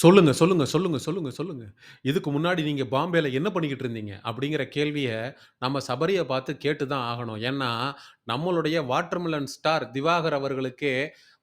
சொல்லுங்க, சொல்லுங்க, சொல்லுங்க, சொல்லுங்க, சொல்லுங்க. இதுக்கு முன்னாடி நீங்க பாம்பேல என்ன பண்ணிக்கிட்டு இருந்தீங்க? அப்படிங்கிற கேள்விய நம்ம சபரிய பார்த்து கேட்டு தான் ஆகணும். ஏன்னா, நம்மளுடைய வாட்டர்மெலன் ஸ்டார் திவாகர் அவர்களுக்கே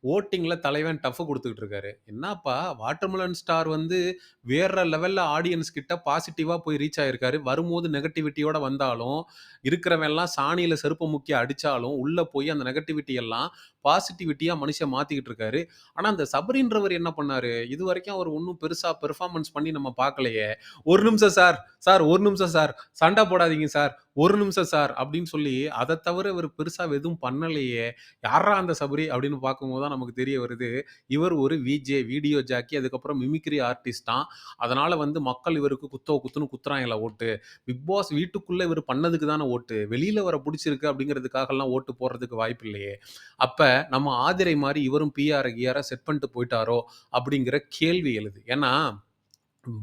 ஓட்டிங்கில் தலைவன் டஃப் கொடுத்துக்கிட்டு இருக்காரு. என்னப்பா வாட்டர்மெலன் ஸ்டார் வந்து வேற லெவல்ல ஆடியன்ஸ் கிட்ட பாசிட்டிவா போய் ரீச் ஆயிருக்காரு. வரும்போது நெகட்டிவிட்டியோட வந்தாலும், இருக்கிறவன்லாம் சாணியில செருப்பு முக்கிய அடிச்சாலும், உள்ள போய் அந்த நெகட்டிவிட்டி எல்லாம் பாசிட்டிவிட்டியா மனுஷன் மாத்திக்கிட்டு இருக்காரு. ஆனா, அந்த சபரின்றவர் என்ன பண்ணாரு? இதுவரைக்கும் அவர் ஒன்றும் பெருசா பெர்ஃபார்மன்ஸ் பண்ணி நம்ம பார்க்கலையே. "ஒரு நிமிஷம் சார், சார் ஒரு நிமிஷம் சார், சண்டை போடாதீங்க சார், ஒரு நிமிஷம் சார்" அப்படின்னு சொல்லி அதை தவிர இவர் பெருசாக எதுவும் பண்ணலையே. யாரா அந்த சபரி அப்படின்னு பார்க்கும்போது தான் நமக்கு தெரிய வருது. இவர் ஒரு விஜே, வீடியோ ஜாக்கி, அதுக்கப்புறம் மிமிக்ரி ஆர்டிஸ்ட்டாம். அதனால் வந்து மக்கள் இவருக்கு குத்தோ குத்துன்னு குத்துறாங்கல்ல ஓட்டு. பிக் பாஸ் வீட்டுக்குள்ளே இவர் பண்ணதுக்கு தானே ஓட்டு. வெளியில் வர பிடிச்சிருக்கு அப்படிங்கிறதுக்காகலாம் ஓட்டு போடுறதுக்கு வாய்ப்பில்லையே. அப்போ நம்ம ஆதிரை மாதிரி இவரும் பிஆர் கிஆர செட் பண்ணிட்டு போயிட்டாரோ அப்படிங்கிற கேள்வி எழுது. ஏன்னா,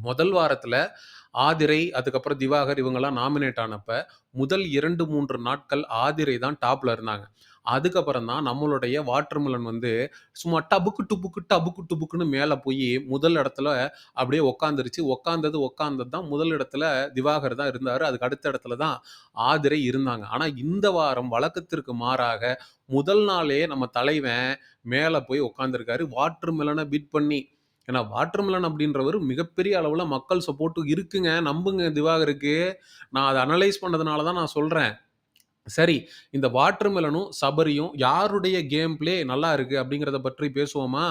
முதல் வாரத்தில் ஆதிரை, அதுக்கப்புறம் திவாகர் இவங்கெல்லாம் நாமினேட் ஆனப்ப, முதல் 2, 3 நாட்கள் ஆதிரை தான் டாப்ல இருந்தாங்க. அதுக்கப்புறம் தான் நம்மளுடைய வாட்டர்மெலன் வந்து சும்மா டபுக்கு டுபுக்கு, டபுக்கு டுபுக்குன்னு மேலே போய் முதல் இடத்துல அப்படியே உக்காந்துருச்சு உட்காந்தது உட்காந்தது தான் முதல் இடத்துல திவாகர் தான் இருந்தார் அதுக்கு அடுத்த இடத்துல தான் ஆதிரை இருந்தாங்க. ஆனால் இந்த வாரம் வழக்கத்திற்கு மாறாக முதல் நாளே நம்ம தலைவன் மேலே போய் உட்கார்ந்திருக்காரு. வாட்டர்மெலன பிட் பண்ணி. ஏன்னா வாட்டர்மெலன் அப்படின்றவர் மிகப்பெரிய அளவில் மக்கள் சப்போர்ட்டு இருக்குங்க. நம்புங்க திவாகருக்கு. நான் அதை அனலைஸ் பண்ணதுனால தான் நான் சொல்கிறேன் சரி, இந்த வாட்டர்மெலனும், சபரியும் யாருடைய கேம் பிளே நல்லா இருக்கு அப்படிங்கிறத பற்றி பேசுவோமா?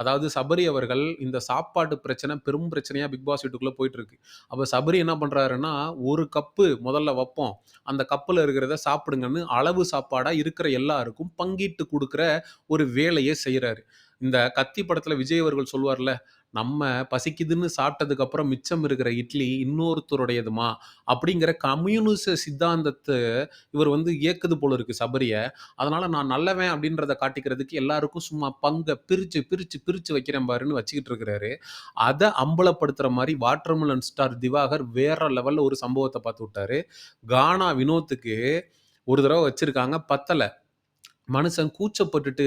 அதாவது சபரி அவர்கள் இந்த சாப்பாட்டு பிரச்சனை பெரும் பிரச்சனையாக பிக் பாஸ் வீட்டுக்குள்ளே போயிட்டு இருக்கு. அப்போ சபரி என்ன பண்ணுறாருன்னா ஒரு கப்பு முதல்ல வைப்போம் அந்த கப்பில் இருக்கிறத சாப்பிடுங்கன்னு அளவு சாப்பாடாக இருக்கிற எல்லாருக்கும் பங்கிட்டு கொடுக்குற ஒரு வேலையை செய்கிறாரு இந்த கத்தி படத்தில் விஜய் அவர்கள் சொல்வார்ல, "நம்ம பசிக்குதுன்னு சாப்பிட்டதுக்கு அப்புறம் மிச்சம் இருக்கிற இட்லி இன்னொருத்தருடையதுமா" அப்படிங்கிற கம்யூனிச சித்தாந்தத்தை இவர் வந்து இயக்குது போல இருக்கு சபரிய. அதனால நான் நல்லவன் அப்படின்றத காட்டிக்கிறதுக்கு எல்லாருக்கும் சும்மா பங்கை பிரிச்சு, பிரிச்சு, பிரிச்சு வைக்கிறேன் பாருன்னு வச்சுக்கிட்டு இருக்கிறாரு. அதை அம்பலப்படுத்துற மாதிரி வாட்டர்மெலன் ஸ்டார் திவாகர் வேற லெவல்ல ஒரு சம்பவத்தை பார்த்து விட்டாரு. கானா வினோத்துக்கு ஒரு தடவை வச்சிருக்காங்க பத்தலை மனுஷன் கூச்சப்பட்டுட்டு,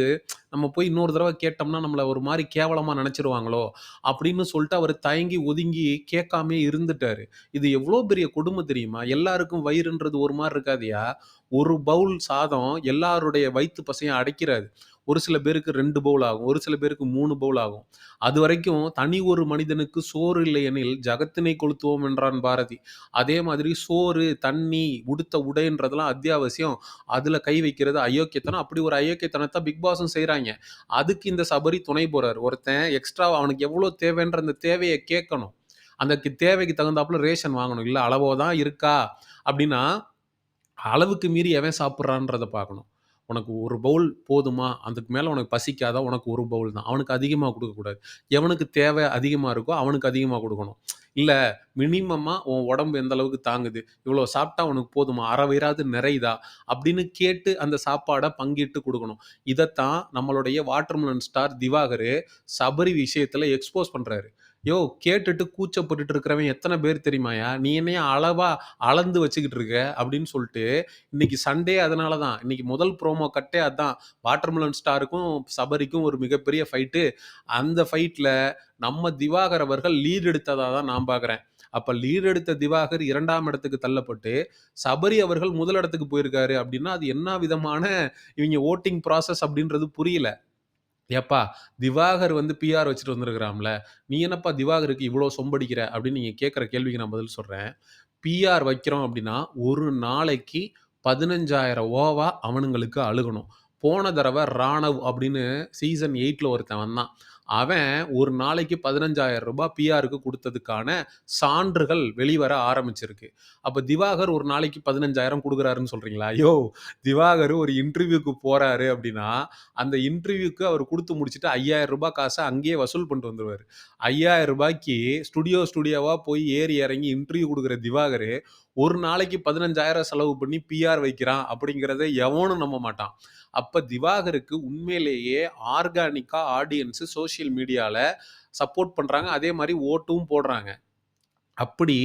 நம்ம போய் இன்னொரு தடவை கேட்டோம்னா, நம்மள ஒரு மாரி கேவலமா நெனச்சுருவாங்களோ! அப்படின்னு சொல்ட்டு அவரு தயங்கி, ஒதுங்கி கேட்காமயே இருந்துட்டாரு. இது எவ்ளோ பெரிய கொடுமை தெரியுமா? எல்லாருக்கும் வயிறுன்றது ஒரு மாரி இருக்காதியா ஒரு பவுல் சாதம் எல்லாருடைய வயித்து பசியும் அடைக்கிறாது. ஒரு சில பேருக்கு ரெண்டு பவுல் ஆகும். ஒரு சில பேருக்கு மூணு பவுல் ஆகும். அது வரைக்கும் தனி ஒரு மனிதனுக்கு சோறு இல்லையெனில் ஜகத்தினை கொளுத்துவோம் என்றான் பாரதி. அதே மாதிரி சோறு, தண்ணி, உடுத்த உடைன்றதெல்லாம் அத்தியாவசியம். அதுல கை வைக்கிறது அயோக்கியத்தனம். அப்படி ஒரு அயோக்கியத்தனத்தை பிக் பாஸும் செய்கிறாங்க அதுக்கு இந்த சபரி துணை போறாரு. ஒருத்தன் எக்ஸ்ட்ரா அவனுக்கு எவ்வளோ தேவைன்ற அந்த தேவையை கேட்கணும். அந்த தேவைக்கு தகுந்தாப்புல ரேஷன் வாங்கணும். இல்லை அளவோ தான் இருக்கா அப்படின்னா, அளவுக்கு மீறி எவன் சாப்பிட்றான்றதை பார்க்கணும். உனக்கு ஒரு பவுல் போதுமா? அதுக்கு மேலே உனக்கு பசிக்காதா? உனக்கு ஒரு பவுல் தான். அவனுக்கு அதிகமாக கொடுக்கக்கூடாது எவனுக்கு தேவை அதிகமாக இருக்கோ, அவனுக்கு அதிகமாக கொடுக்கணும் இல்லை மினிமமாக உன் உடம்பு எந்த அளவுக்கு தாங்குது? இவ்வளோ சாப்பிட்டா உனக்கு போதுமா? அரை வயிறாவது நிறையுதா? அப்படின்னு கேட்டு அந்த சாப்பாடை பங்கிட்டு கொடுக்கணும் இதைத்தான் நம்மளுடைய வாட்டர்மலன் ஸ்டார் திவாகர் சபரி விஷயத்தில் எக்ஸ்போஸ் பண்ணுறாரு யோ கேட்டுட்டு கூச்சப்பட்டுட்டு இருக்கிறவன் எத்தனை பேர் தெரியுமாயா நீ என்னையா அளவா அளந்து வச்சுக்கிட்டு இருக்க? அப்படின்னு சொல்லிட்டு இன்னைக்கு சண்டே அதனால தான். இன்னைக்கு முதல் ப்ரோமோ கட்டே அதான். வாட்டர்மெலன் ஸ்டாருக்கும், சபரிக்கும் ஒரு மிகப்பெரிய ஃபைட்டு. அந்த ஃபைட்ல நம்ம திவாகர் அவர்கள் லீட் எடுத்ததா தான் நான் பார்க்குறேன். அப்ப லீட் எடுத்த திவாகர் 2ஆம் இடத்துக்கு தள்ளப்பட்டு, சபரி அவர்கள் முதல் இடத்துக்கு போயிருக்காரு அப்படின்னா, அது என்ன விதமான இவங்க வோட்டிங் ப்ராசஸ் அப்படின்றது புரியல. "ஏப்பா திவாகர் வந்து பிஆர் வச்சுட்டு வந்திருக்கிறாம்ல நீ என்னப்பா திவாகருக்கு இவ்வளோ சொம்படிக்கிற?" அப்படின்னு நீங்கள் கேட்குற கேள்விக்கு நான் பதில் சொல்கிறேன் பிஆர் வைக்கிறோம் அப்படின்னா, ஒரு நாளைக்கு 15,000 ஓவா அவனுங்களுக்கு அழுகணும். போன தடவை ராணவ் அப்படின்னு சீசன் எயிட்டில் ஒருத்தன் வந்தான். அவன் ஒரு நாளைக்கு பதினஞ்சாயிரம் ரூபாய் பிஆருக்கு கொடுத்ததுக்கான சான்றுகள் வெளிவர ஆரம்பிச்சிருக்கு. அப்போ திவாகர் ஒரு நாளைக்கு பதினஞ்சாயிரம் கொடுக்குறாருன்னு சொல்கிறீங்களா ஐயோ திவாகர் ஒரு இன்டர்வியூக்கு போகிறாரு அப்படின்னா, அந்த இன்டர்வியூக்கு அவர் கொடுத்து முடிச்சுட்டு ஐயாயிரம் ரூபாய் காசை அங்கேயே வசூல் பண்ணிட்டு வந்துடுவார் ஐயாயிரம் ரூபாய்க்கு ஸ்டுடியோ ஸ்டுடியோவாக போய் ஏறி இறங்கி இன்டர்வியூ கொடுக்குற திவாகர் ஒரு நாளைக்கு 15,000 செலவு பண்ணி பிஆர் வைக்கிறான் அப்படிங்கிறத எவனும் நம்ப மாட்டான். அப்போ திவாகருக்கு உண்மையிலேயே ஆர்கானிக்காக ஆடியன்ஸு சோஷியல் மீடியாவில் சப்போர்ட் பண்ணுறாங்க அதே மாதிரி ஓட்டும் போடுறாங்க. அப்படி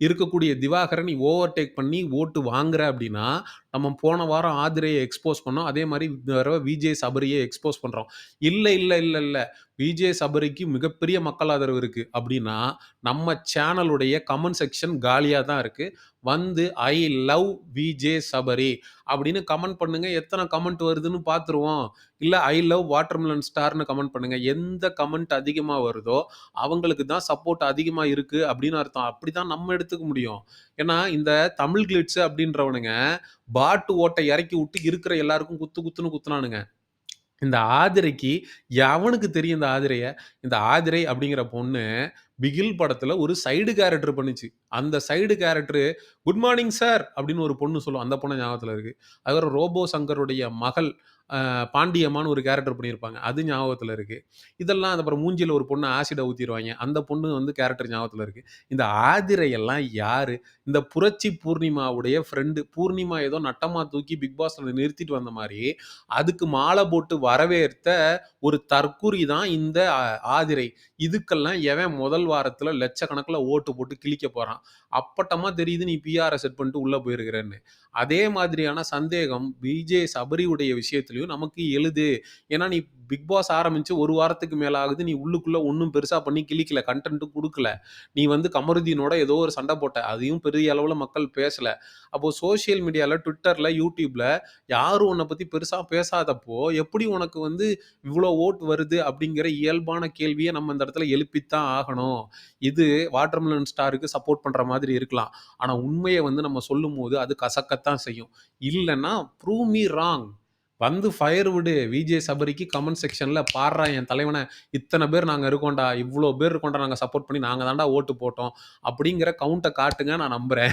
இருக்கக்கூடிய திவாகர நீ ஓவர்டேக் பண்ணி ஓட்டு வாங்குற அப்படின்னா, நம்ம போன வாரம் ஆதிரையை எக்ஸ்போஸ் பண்ணோம். அதே மாதிரி இந்த விஜே, சபரியை எக்ஸ்போஸ் பண்ணுறோம் இல்லை இல்லை இல்லை இல்லை விஜே சபரிக்கு மிகப்பெரிய மக்கள் ஆதரவு இருக்குது அப்படின்னா, நம்ம சேனலுடைய கமெண்ட் செக்ஷன் காலியாக தான் இருக்குது வந்து ஐ லவ் விஜே சபரி அப்படின்னு கமெண்ட் பண்ணுங்க. எத்தனை கமெண்ட் வருதுன்னு பார்த்துருவோம். இல்லை ஐ லவ் வாட்டர்மெலன் ஸ்டார்னு கமெண்ட் பண்ணுங்க. எந்த கமெண்ட் அதிகமாக வருதோ, அவங்களுக்கு தான் சப்போர்ட் அதிகமாக இருக்குது அப்படின்னு அர்த்தம். அப்படி தான் நம்ம எடுத்துக்க முடியும். ஏன்னா, இந்த தமிழ் கிளிட்ஸ் அப்படின்றவனுங்க, பாட்டு ஓட்டை இறக்கி விட்டு இருக்கிற எல்லாருக்கும் குத்து குத்துன்னு குத்துனானுங்க. இந்த ஆதிரைக்கு எவனுக்கு தெரியும் இந்த ஆதிரைய? இந்த ஆதிரை அப்படிங்கிற பொண்ணு, பிகில் படத்துல ஒரு சைடு கேரக்டர் பண்ணுச்சு. அந்த side character, "good morning sir" அப்படின்னு ஒரு பொண்ணு சொல்லும். அந்த பொண்ணு ஞாபகத்துல இருக்கு. அதுக்கப்புறம் ரோபோ சங்கருடைய மகள் பாண்டியம்மான்னு ஒரு கேரக்டர் பண்ணியிருப்பாங்க. அது ஞாபகத்தில் இருக்குது இதெல்லாம் அப்புறம் மூஞ்சியில் ஒரு பொண்ணு ஆசிடை ஊற்றிடுவாங்க அந்த பொண்ணு வந்து கேரக்டர் ஞாபகத்தில் இருக்குது இந்த ஆதிரையெல்லாம் யார் இந்த புரட்சி பூர்ணிமாவுடைய ஃப்ரெண்டு. பூர்ணிமா ஏதோ நட்டமாக தூக்கி பிக் பாஸில் நிறுத்திட்டு வந்த மாதிரி அதுக்கு மாலை போட்டு வரவேற்ற ஒரு தற்குறி தான் இந்த ஆதிரை. இதுக்கெல்லாம் எவன் முதல் வாரத்தில் லட்சக்கணக்கில் ஓட்டு போட்டு கிழிக்க போகிறான் அப்பட்டமா தெரியுது நீ பிஆரை செட் பண்ணிட்டு உள்ளே போயிருக்கிறேன்னு அதே மாதிரியான சந்தேகம் பிஜே சபரியுடைய விஷயத்துலையும் நமக்கு எழுது. ஏன்னா, நீ பிக் பாஸ் ஆரம்பிச்சு ஒரு வாரத்துக்கு மேல ஆகுது. நீ உள்ளுக்குள்ள ஒன்றும் பெருசா பண்ணி கிளிக்கல கன்டென்ட்டும் கொடுக்கல நீ வந்து கமருதீனோட ஏதோ ஒரு சண்டை போட்ட. அதையும் பெரிய அளவில் மக்கள் பேசல. அப்போ சோசியல் மீடியாவில் ட்விட்டரில் யூடியூப்பில் யாரும் உன்னை பத்தி பெருசா பேசாதப்போ, எப்படி உனக்கு வந்து இவ்வளோ ஓட் வருது? அப்படிங்கிற இயல்பான கேள்வியை நம்ம இந்த இடத்துல எழுப்பித்தான் ஆகணும். இது வாட்டர்மெலன் ஸ்டாருக்கு சப்போர்ட் பண்ற மாதிரி இருக்கலாம். ஆனா, உண்மையை வந்து நம்ம சொல்லும்போது அது கசக்கத்தான் செய்யும். இல்லைன்னா ப்ரூவ் மீ ராங். வந்து ஃபயர் விடு. விஜே சபரிக்கு கமெண்ட் செக்ஷனில் பாடுறா என் தலைவனை இத்தனை பேர் நாங்கள் இருக்கோம்டா. இவ்வளோ பேர் இருக்கோம்டா நாங்கள் சப்போர்ட் பண்ணி நாங்கள் தான்டா ஓட்டு போட்டோம்." அப்படிங்கிற கவுண்ட்டை காட்டுங்க. நான் நம்புகிறேன்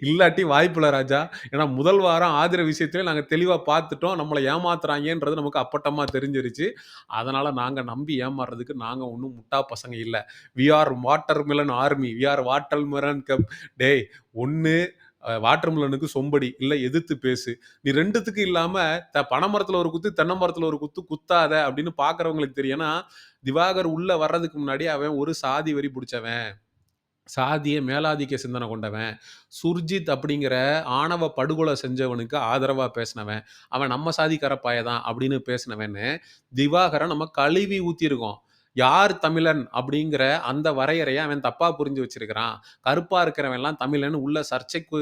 இல்லாட்டி வாய்ப்பில்ல ராஜா. ஏன்னா, முதல் வாரம் ஆதிர விஷயத்திலே நாங்கள் தெளிவாக பார்த்துட்டோம். நம்மளை ஏமாத்துறாங்கன்றது நமக்கு அப்பட்டமாக தெரிஞ்சிருச்சு. அதனால் நாங்கள் நம்பி ஏமாறுறதுக்கு நாங்கள் ஒன்றும் முட்டா பசங்க இல்லை we are watermelon army. We are watermelon cup. டேய் ஒன்று வாட்டர்மெலனுக்கு சொம்படி. இல்லை எதிர்த்து பேசு. நீ ரெண்டுத்துக்கு இல்லாமல் த பனைமரத்தில் ஒரு குத்து, தென்னை மரத்தில் ஒரு குத்து குத்தாத அப்படின்னு பார்க்குறவங்களுக்கு தெரியும். ஏன்னா, திவாகர் உள்ளே வர்றதுக்கு முன்னாடி அவன் ஒரு சாதி வரி பிடிச்சவன் சாதிய மேலாதிக்க சிந்தனை கொண்டவன். சுர்ஜித் அப்படிங்கிற ஆணவ படுகொலை செஞ்சவனுக்கு ஆதரவாக பேசினவன். அவன் நம்ம சாதிக்கார பாயதான் அப்படின்னு பேசினவன்னு, திவாகரை நம்ம கழுவி ஊற்றிருக்கோம் யார் தமிழன் அப்படிங்கிற அந்த வரையறையை அவன் தப்பா புரிஞ்சு வச்சிருக்கிறான். கருப்பா இருக்கிறவன்லாம் தமிழன் உள்ள சர்ச்சைக்கு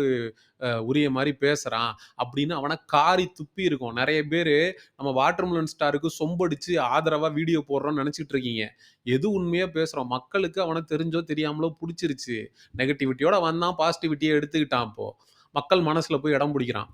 உரிய மாதிரி பேசுறான். அப்படின்னு அவனை காரி துப்பியிருக்கோம். நிறைய பேர் நம்ம வாட்டர்மெலன் ஸ்டாருக்கு சொம்படிச்சு ஆதரவா வீடியோ போடுறோம்னு நினச்சிட்டு இருக்கீங்க. எது உண்மையா பேசுறோம். மக்களுக்கு அவனை தெரிஞ்சோ, தெரியாமலோ பிடிச்சிருச்சு நெகட்டிவிட்டியோட வந்தான். பாசிட்டிவிட்டியை எடுத்துக்கிட்டான் இப்போ. மக்கள் மனசுல போய் இடம் பிடிக்கிறான்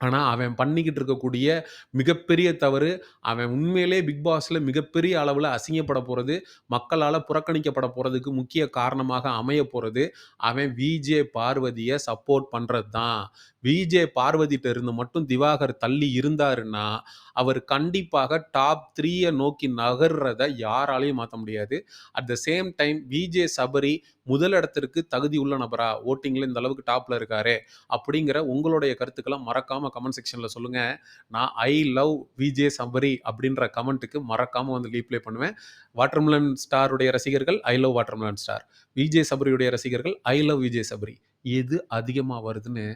ஆனா, அவன் பண்ணிக்கிட்டு இருக்கக்கூடிய மிகப்பெரிய தவறு, அவன் உண்மையிலேயே பிக் பாஸ்ல மிகப்பெரிய அளவுல அசிங்கப்பட போறது, மக்களால புறக்கணிக்கப்பட போறதுக்கு முக்கிய காரணமாக அமைய போகிறது அவன் விஜே பார்வதிய சப்போர்ட் பண்ணுறது தான். விஜே பார்வதிட்ட இருந்து மட்டும் திவாகர் தள்ளி இருந்தாருன்னா, அவர் கண்டிப்பாக டாப் த்ரீயை நோக்கி நகர்றத யாராலையும் மாற்ற முடியாது. At the same time VJ Sabari முதலிடத்திற்கு தகுதி உள்ள நபரா? ஓட்டிங்கில் இந்த அளவுக்கு டாப்ல இருக்காரு அப்படிங்கிற உங்களுடைய கருத்துக்களை மறக்காம கமெண்ட் செக்ஷன்ல சொல்லுங்க. நான் ஐ லவ் விஜே சபரி அப்படின்ற கமெண்ட்டுக்கு மறக்காம வந்து ரீப்ளை பண்ணுவேன். வாட்டர்மெலன் ஸ்டாருடைய ரசிகர்கள் I love watermelon star. VJ சபரியுடைய ரசிகர்கள் ஐ லவ் விஜே சபரி. எது அதிகமாக வருதுன்னு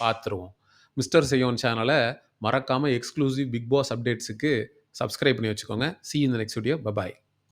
பார்த்துருவோம். மிஸ்டர் செய்யோன் சேனலை மறக்காமல் எக்ஸ்க்ளூசிவ் பிக் பாஸ் அப்டேட்ஸுக்கு சப்ஸ்கிரைப் பண்ணி வச்சுக்கோங்க. சி இந்த in the next video. Bye bye